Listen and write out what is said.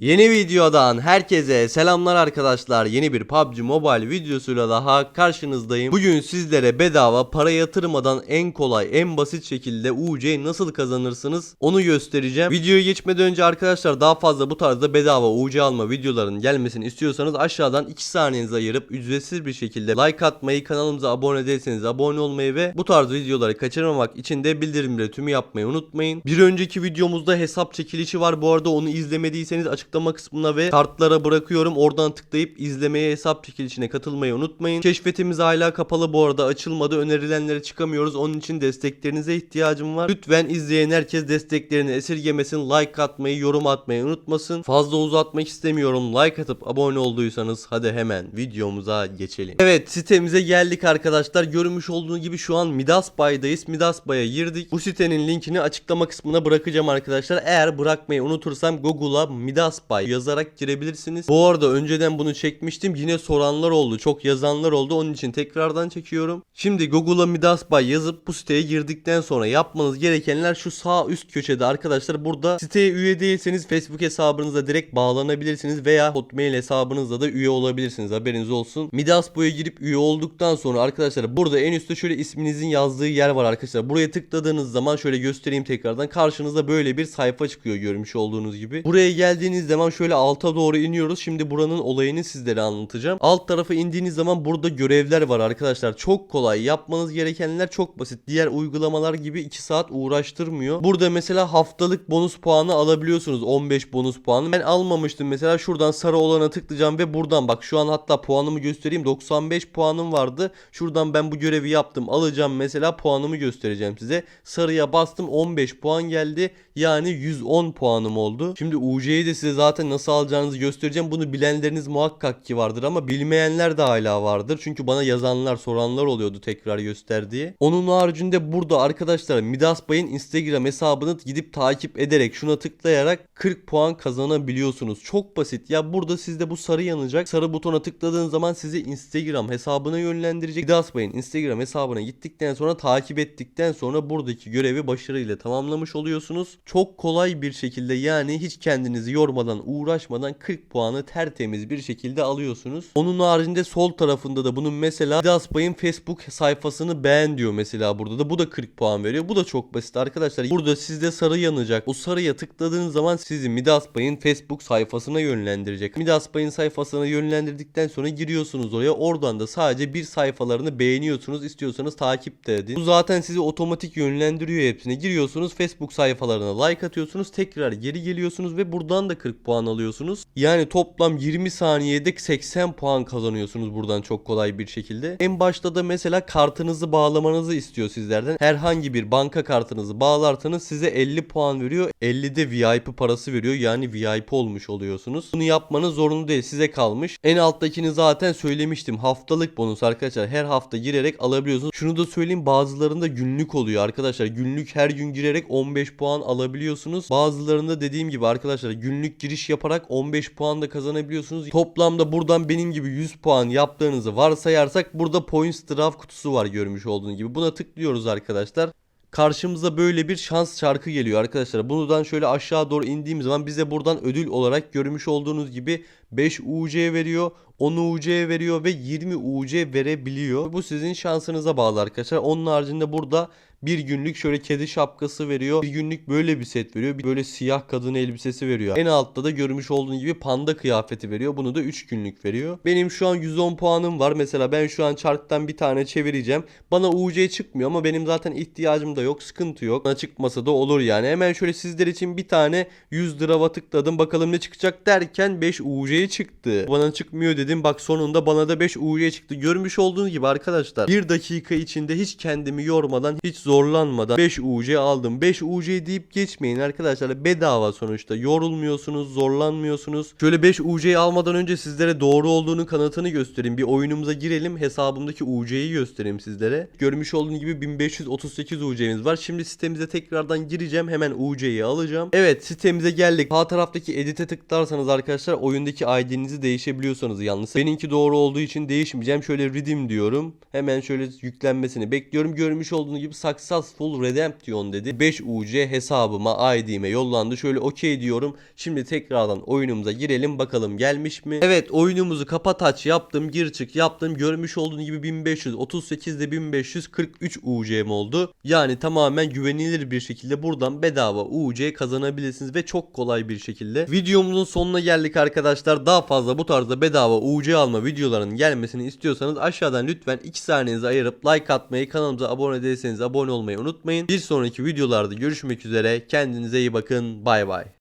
Yeni videodan herkese selamlar arkadaşlar. Yeni bir PUBG Mobile videosuyla daha karşınızdayım. Bugün sizlere bedava para yatırmadan en kolay, en basit şekilde UC nasıl kazanırsınız onu göstereceğim. Videoya geçmeden önce arkadaşlar daha fazla bu tarzda bedava UC alma videoların gelmesini istiyorsanız aşağıdan 2 saniyenizi ayırıp ücretsiz bir şekilde like atmayı, kanalımıza abone değilseniz abone olmayı ve bu tarz videoları kaçırmamak için de bildirimleri tümü yapmayı unutmayın. Bir önceki videomuzda hesap çekilişi var. Bu arada onu izlemediyseniz açıklama kısmına ve kartlara bırakıyorum. Oradan tıklayıp izlemeye hesap çekilişine katılmayı unutmayın. Keşfetimiz hala kapalı bu arada açılmadı. Önerilenlere çıkamıyoruz. Onun için desteklerinize ihtiyacım var. Lütfen izleyen herkes desteklerini esirgemesin. Like atmayı, yorum atmayı unutmasın. Fazla uzatmak istemiyorum. Like atıp abone olduysanız hadi hemen videomuza geçelim. Evet sitemize geldik arkadaşlar. Görmüş olduğunuz gibi şu an Midas Bay'dayız. Midas Bay'a girdik. Bu sitenin linkini açıklama kısmına bırakacağım arkadaşlar. Eğer bırakmayı unutursam Google'a Midas Bay yazarak girebilirsiniz. Bu arada önceden bunu çekmiştim. Yine soranlar oldu. Çok yazanlar oldu. Onun için tekrardan çekiyorum. Şimdi Google'a Midas Bay yazıp bu siteye girdikten sonra yapmanız gerekenler şu sağ üst köşede arkadaşlar. Burada siteye üye değilseniz Facebook hesabınıza direkt bağlanabilirsiniz veya Hotmail hesabınızla da üye olabilirsiniz. Haberiniz olsun. Midas Boy'a girip üye olduktan sonra arkadaşlar burada en üstte şöyle isminizin yazdığı yer var arkadaşlar. Buraya tıkladığınız zaman şöyle göstereyim tekrardan. Karşınıza böyle bir sayfa çıkıyor görmüş olduğunuz gibi. Buraya geldiğiniz zaman şöyle alta doğru iniyoruz. Şimdi buranın olayını sizlere anlatacağım. Alt tarafa indiğiniz zaman burada görevler var arkadaşlar. Çok kolay. Yapmanız gerekenler çok basit. Diğer uygulamalar gibi 2 saat uğraştırmıyor. Burada mesela haftalık bonus puanı alabiliyorsunuz. 15 bonus puanı. Ben almamıştım mesela. Şuradan sarı olana tıklayacağım ve buradan bak şu an hatta puanımı göstereyim. 95 puanım vardı. Şuradan ben bu görevi yaptım. Alacağım mesela puanımı göstereceğim size. Sarıya bastım 15 puan geldi. Yani 110 puanım oldu. Şimdi UC'yi de size zaten nasıl alacağınızı göstereceğim. Bunu bilenleriniz muhakkak ki vardır ama bilmeyenler de hala vardır. Çünkü bana yazanlar soranlar oluyordu tekrar göster diye. Onun haricinde burada arkadaşlar Midas Bay'ın Instagram hesabını gidip takip ederek şuna tıklayarak 40 puan kazanabiliyorsunuz. Çok basit. Ya burada sizde bu sarı yanacak. Sarı butona tıkladığınız zaman sizi Instagram hesabına yönlendirecek. Midas Bay'ın Instagram hesabına gittikten sonra takip ettikten sonra buradaki görevi başarıyla tamamlamış oluyorsunuz. Çok kolay bir şekilde yani hiç kendinizi yormadan uğraşmadan 40 puanı tertemiz bir şekilde alıyorsunuz. Onun haricinde sol tarafında da bunun mesela Midas Bay'ın Facebook sayfasını beğen diyor mesela burada da. Bu da 40 puan veriyor. Bu da çok basit arkadaşlar. Burada sizde sarı yanacak. O sarıya tıkladığınız zaman sizi Midas Bay'ın Facebook sayfasına yönlendirecek. Midas Bay'ın sayfasına yönlendirdikten sonra giriyorsunuz oraya. Oradan da sadece bir sayfalarını beğeniyorsunuz. İstiyorsanız takip de edin. Bu zaten sizi otomatik yönlendiriyor hepsine. Giriyorsunuz Facebook sayfalarına like atıyorsunuz. Tekrar geri geliyorsunuz ve buradan da 40 puan alıyorsunuz. Yani toplam 20 saniyede 80 puan kazanıyorsunuz buradan çok kolay bir şekilde. En başta da mesela kartınızı bağlamanızı istiyor sizlerden. Herhangi bir banka kartınızı bağlarsanız size 50 puan veriyor. 50 de VIP parası veriyor. Yani VIP olmuş oluyorsunuz. Bunu yapmanız zorunlu değil. Size kalmış. En alttakini zaten söylemiştim. Haftalık bonus arkadaşlar. Her hafta girerek alabiliyorsunuz. Şunu da söyleyeyim bazılarında günlük oluyor arkadaşlar. Günlük her gün girerek 15 puan alabiliyorsunuz. Bazılarında dediğim gibi arkadaşlar günlük giriş yaparak 15 puan da kazanabiliyorsunuz. Toplamda buradan benim gibi 100 puan yaptığınızı varsayarsak burada points draft kutusu var görmüş olduğunuz gibi. Buna tıklıyoruz arkadaşlar karşımıza böyle bir şans çarkı geliyor arkadaşlar. Bundan şöyle aşağı doğru indiğim zaman bize buradan ödül olarak görmüş olduğunuz gibi 5 UC veriyor, 10 UC veriyor ve 20 UC verebiliyor. Bu sizin şansınıza bağlı arkadaşlar. Onun haricinde burada bir günlük şöyle kedi şapkası veriyor. Bir günlük böyle bir set veriyor. Bir böyle siyah kadın elbisesi veriyor. En altta da görmüş olduğunuz gibi panda kıyafeti veriyor. Bunu da 3 günlük veriyor. Benim şu an 110 puanım var. Mesela ben şu an çarktan bir tane çevireceğim. Bana UC çıkmıyor ama benim zaten ihtiyacım da yok. Sıkıntı yok. Bana çıkmasa da olur yani. Hemen şöyle sizler için bir tane 100 lirava tıkladım. Bakalım ne çıkacak derken 5 UC çıktı. Bana çıkmıyor dedim. Bak sonunda bana da 5 UC çıktı. Görmüş olduğunuz gibi arkadaşlar. 1 dakika içinde hiç kendimi yormadan hiç zorlanmadan 5 UC aldım. 5 UC deyip geçmeyin arkadaşlar. Bedava sonuçta. Yorulmuyorsunuz, zorlanmıyorsunuz. Şöyle 5 UC almadan önce sizlere doğru olduğunu kanıtını göstereyim. Bir oyunumuza girelim. Hesabımdaki UC'yi göstereyim sizlere. Görmüş olduğunuz gibi 1538 UC'miz var. Şimdi sitemize tekrardan gireceğim. Hemen UC'yi alacağım. Evet sitemize geldik. Sağ taraftaki edit'e tıklarsanız arkadaşlar oyundaki ID'nizi değişebiliyorsanız yanlış yanlışsa. Benimki doğru olduğu için değişmeyeceğim. Şöyle redeem diyorum. Hemen şöyle yüklenmesini bekliyorum. Görmüş olduğunuz gibi successful redemption dedi. 5 UC hesabıma ID'me yollandı. Şöyle okey diyorum. Şimdi tekrardan oyunumuza girelim bakalım gelmiş mi? Evet oyunumuzu kapat aç yaptım. Gir çık yaptım. Görmüş olduğunuz gibi 1500 38'de 1543 UC'm oldu. Yani tamamen güvenilir bir şekilde buradan bedava UC kazanabilirsiniz ve çok kolay bir şekilde. Videomuzun sonuna geldik arkadaşlar. Daha fazla bu tarzda bedava UC alma videolarının gelmesini istiyorsanız aşağıdan lütfen 2 saniyenizi ayırıp like atmayı, kanalımıza abone değilseniz abone olmayı unutmayın. Bir sonraki videolarda görüşmek üzere. Kendinize iyi bakın. Bay bay.